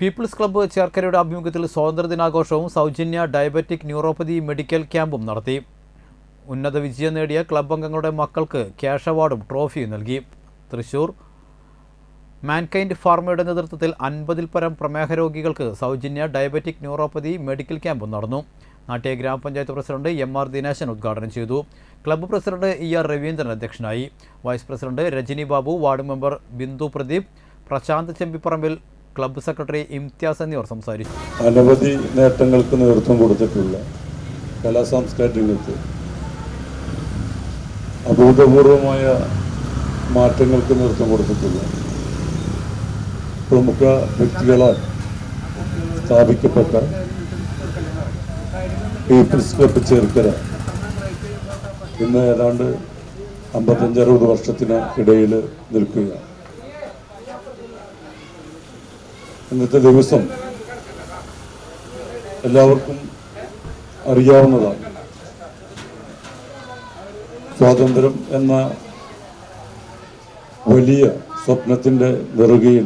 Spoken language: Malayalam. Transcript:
പീപ്പിൾസ് ക്ലബ്ബ് ചേർക്കരയുടെ ആഭിമുഖ്യത്തിൽ സ്വാതന്ത്ര്യദിനാഘോഷവും സൗജന്യ ഡയബറ്റിക് ന്യൂറോപ്പതി മെഡിക്കൽ ക്യാമ്പും നടത്തി. ഉന്നത വിജയം നേടിയ ക്ലബ് അംഗങ്ങളുടെ മക്കൾക്ക് ക്യാഷ് അവാർഡും ട്രോഫിയും നൽകി. തൃശൂർ മാൻകൈൻഡ് ഫാർമയുടെ നേതൃത്വത്തിൽ അൻപതിൽ പരം പ്രമേഹ രോഗികൾക്ക് സൗജന്യ ഡയബറ്റിക് ന്യൂറോപ്പതി മെഡിക്കൽ ക്യാമ്പും നടന്നു. നാട്ടിയ ഗ്രാമപഞ്ചായത്ത് പ്രസിഡന്റ് എം ആർ ദിനേശൻ ഉദ്ഘാടനം ചെയ്തു. Club president E R Raveendran അധ്യക്ഷനായി. Vice president Rajani Babu ward member Bindu Pradeep Prashanth ചെമ്പിപ്പറമ്പിൽ club secretary Imthiyas എന്നിവർ സംസാരിച്ചു. അനവധി നേട്ടങ്ങൾക്ക് നേതൃത്വം കൊടുത്തിട്ടുള്ള കലാ സാംസ്കാരിക രംഗത്ത് അഭൂതപൂർവമായ മാറ്റങ്ങൾക്ക് നേതൃത്വം കൊടുത്തിട്ടുള്ള പ്രമുഖ വ്യക്തികളാൽ സ്ഥാപിക്കപ്പെട്ട പീപ്പിൾസ് ക്ലബ്ബ് ചേർക്കര ഇന്ന് ഏതാണ്ട് അമ്പത്തഞ്ചറുപത് വർഷത്തിന് ഇടയിൽ നിൽക്കുകയാണ്. ഇന്നത്തെ ദിവസം എല്ലാവർക്കും അറിയാവുന്നതാണ്. സ്വാതന്ത്ര്യം എന്ന വലിയ സ്വപ്നത്തിന്റെ നെറുകയിൽ